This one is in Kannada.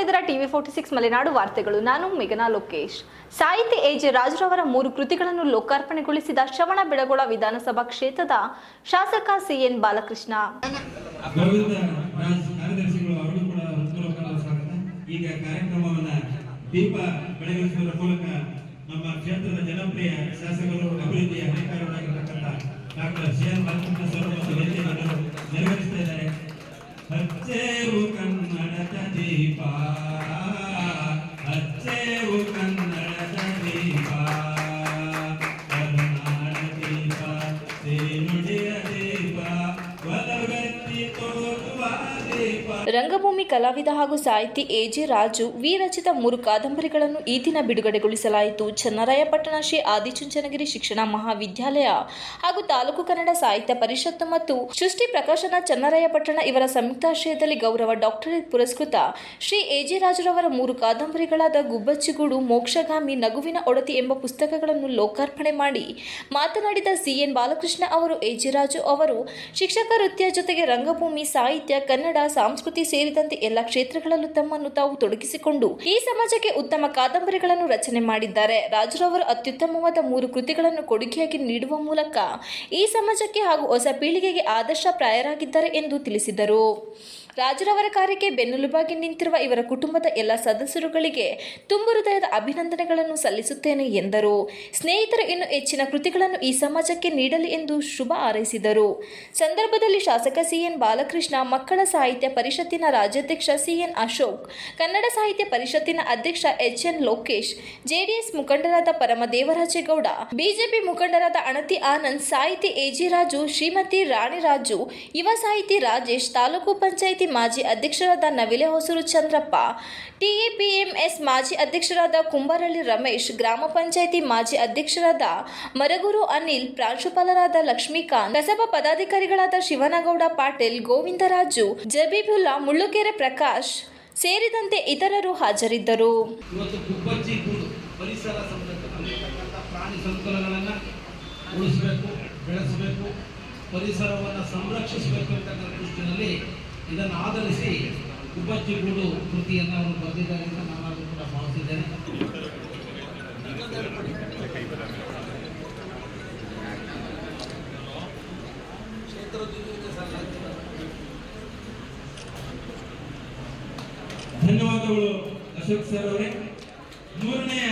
ಇದ್ದೀರಾ ಟಿವಿ ಫೋರ್ಟಿ ಸಿಕ್ಸ್ ಮಲೆನಾಡು ವಾರ್ತೆಗಳು. ನಾನು ಮೇಘನಾ ಲೋಕೇಶ್. ಸಾಹಿತಿ ಎ ಜೆ ರಾಜುರವರ ಮೂರು ಕೃತಿಗಳನ್ನು ಲೋಕಾರ್ಪಣೆಗೊಳಿಸಿದ ಶ್ರವಣ ಬೆಳಗೊಳ ವಿಧಾನಸಭಾ ಕ್ಷೇತ್ರದ ಶಾಸಕ ಬಾಲಕೃಷ್ಣ. ಹೃತ್ಪೂರ್ವಕ ಸ್ವಾಗತ. ಈಗ ಕಾರ್ಯಕ್ರಮವನ್ನ ದೀಪ ಬೆಳಗಿಸುವ ಮೂಲಕ ನಮ್ಮ ಕ್ಷೇತ್ರದ ಜನಪ್ರಿಯ ಶಾಸಕರು, ಅಭಿವೃದ್ಧಿಯ ದೀಪ ಹಚ್ಚೇವು ಕನ್ನಡದ ದೀಪ ಕರುನಾಡ ದೀಪ ನುಡಿಯ ರಂಗಭೂಮಿ ಕಲಾವಿದ ಹಾಗೂ ಸಾಹಿತಿ ಎ ರಾಜು, ವಿರಚಿತ ಮೂರು ಕಾದಂಬರಿಗಳನ್ನು ಈ ದಿನ ಬಿಡುಗಡೆಗೊಳಿಸಲಾಯಿತು. ಚನ್ನರಾಯಪಟ್ಟಣ ಶ್ರೀ ಆದಿಚುಂಚನಗಿರಿ ಶಿಕ್ಷಣ ಮಹಾವಿದ್ಯಾಲಯ ಹಾಗೂ ತಾಲೂಕು ಕನ್ನಡ ಸಾಹಿತ್ಯ ಪರಿಷತ್ತು ಮತ್ತು ಸೃಷ್ಟಿ ಪ್ರಕಾಶನ ಚನ್ನರಾಯಪಟ್ಟಣ ಇವರ ಸಂಯುಕ್ತಾಶ್ರಯದಲ್ಲಿ ಗೌರವ ಡಾಕ್ಟರೇಟ್ ಪುರಸ್ಕೃತ. ಶ್ರೀ ಎ ರಾಜುರವರ ಮೂರು ಕಾದಂಬರಿಗಳಾದ ಗುಬ್ಬಚ್ಚಿಗೂಡು, ಮೋಕ್ಷಗಾಮಿ, ನಗುವಿನ ಒಡತಿ ಎಂಬ ಪುಸ್ತಕಗಳನ್ನು ಲೋಕಾರ್ಪಣೆ ಮಾಡಿ ಮಾತನಾಡಿದ ಸಿಎನ್ ಬಾಲಕೃಷ್ಣ ಅವರು ಎ ರಾಜು ಅವರು, ಶಿಕ್ಷಕ ವೃತ್ತಿಯ ಜೊತೆಗೆ ರಂಗಭೂಮಿ, ಸಾಹಿತ್ಯ, ಕನ್ನಡ ಸಂಸ್ಕೃತಿ ಸೇರಿದಂತೆ ಎಲ್ಲ ಕ್ಷೇತ್ರಗಳಲ್ಲೂ ತಮ್ಮನ್ನು ತಾವು ತೊಡಗಿಸಿಕೊಂಡು ಈ ಸಮಾಜಕ್ಕೆ ಉತ್ತಮ ಕಾದಂಬರಿಗಳನ್ನು ರಚನೆ ಮಾಡಿದ್ದಾರೆ. ರಾಜುರವರು ಅತ್ಯುತ್ತಮವಾದ ಮೂರು ಕೃತಿಗಳನ್ನು ಕೊಡುಗೆಯಾಗಿ ನೀಡುವ ಮೂಲಕ ಈ ಸಮಾಜಕ್ಕೆ ಹಾಗೂ ಹೊಸ ಪೀಳಿಗೆಗೆ ಆದರ್ಶ ಪ್ರಾಯರಾಗಿದ್ದಾರೆ ಎಂದು ತಿಳಿಸಿದರು. ರಾಜರವರ ಕಾರ್ಯಕ್ಕೆ ಬೆನ್ನೆಲುಬಾಗಿ ನಿಂತಿರುವ ಇವರ ಕುಟುಂಬದ ಎಲ್ಲ ಸದಸ್ಯರುಗಳಿಗೆ ತುಂಬ ಹೃದಯದ ಅಭಿನಂದನೆಗಳನ್ನು ಸಲ್ಲಿಸುತ್ತೇನೆ ಎಂದರು. ಸ್ನೇಹಿತರು ಇನ್ನು ಹೆಚ್ಚಿನ ಕೃತಿಗಳನ್ನು ಈ ಸಮಾಜಕ್ಕೆ ನೀಡಲಿ ಎಂದು ಶುಭ ಹಾರೈಸಿದರು. ಸಂದರ್ಭದಲ್ಲಿ ಶಾಸಕ ಸಿಎನ್ ಬಾಲಕೃಷ್ಣ, ಮಕ್ಕಳ ಸಾಹಿತ್ಯ ಪರಿಷತ್ತಿನ ರಾಜ್ಯಾಧ್ಯಕ್ಷ ಸಿಎನ್ ಅಶೋಕ್, ಕನ್ನಡ ಸಾಹಿತ್ಯ ಪರಿಷತ್ತಿನ ಅಧ್ಯಕ್ಷ ಎಚ್ ಎನ್ ಲೋಕೇಶ್, ಜೆಡಿಎಸ್ ಮುಖಂಡರಾದ ಪರಮ ದೇವರಾಜೇಗೌಡ ಬಿಜೆಪಿ ಮುಖಂಡರಾದ ಅಣತಿ ಆನಂದ್, ಸಾಹಿತಿ ಎಜಿ ರಾಜು, ಶ್ರೀಮತಿ ರಾಣಿ ರಾಜು, ಯುವ ಸಾಹಿತಿ ರಾಜೇಶ್, ತಾಲೂಕು ಪಂಚಾಯಿತಿ ಮಾಜಿ ಅಧ್ಯಕ್ಷರಾದ ನವಿಲೆ ಹೊಸೂರು ಚಂದ್ರಪ್ಪ ಟಿಇಪಿಎಂಎಸ್ ಮಾಜಿ ಅಧ್ಯಕ್ಷರಾದ ಕುಂಬರಳ್ಳಿ ರಮೇಶ್, ಗ್ರಾಮ ಪಂಚಾಯಿತಿ ಮಾಜಿ ಅಧ್ಯಕ್ಷರಾದ ಮರಗುರು ಅನಿಲ್, ಪ್ರಾಂಶುಪಾಲರಾದ ಲಕ್ಷ್ಮೀಕಾಂತ್ ಕಸಬಾ ಪದಾಧಿಕಾರಿಗಳಾದ ಶಿವನಗೌಡ ಪಾಟೀಲ್, ಗೋವಿಂದರಾಜು, ಜಬೀಬುಲ್ಲಾ, ಮುಳ್ಳುಕೆರೆ ಪ್ರಕಾಶ್ ಸೇರಿದಂತೆ ಇತರರು ಹಾಜರಿದ್ದರು. ಉಳಿಸಬೇಕು, ಬೆಳೆಸಬೇಕು, ಪರಿಸರವನ್ನು ಸಂರಕ್ಷಿಸಬೇಕು ಅಂತಕ್ಕಂಥ ದೃಷ್ಟಿನಲ್ಲಿ ಇದನ್ನು ಆಧರಿಸಿ ಗುಬ್ಬಚ್ಚಿ ಗುಡು ಕೃತಿಯನ್ನು ಅವರು ಬರೆದಿದ್ದಾರೆ ಅಂತ ನಾನು ಕೂಡ ಭಾವಿಸಿದ್ದೇನೆ. ಧನ್ಯವಾದಗಳು ಅಶೋಕ್ ಸರ್ ಅವರೇ. ಮೂರನೆಯ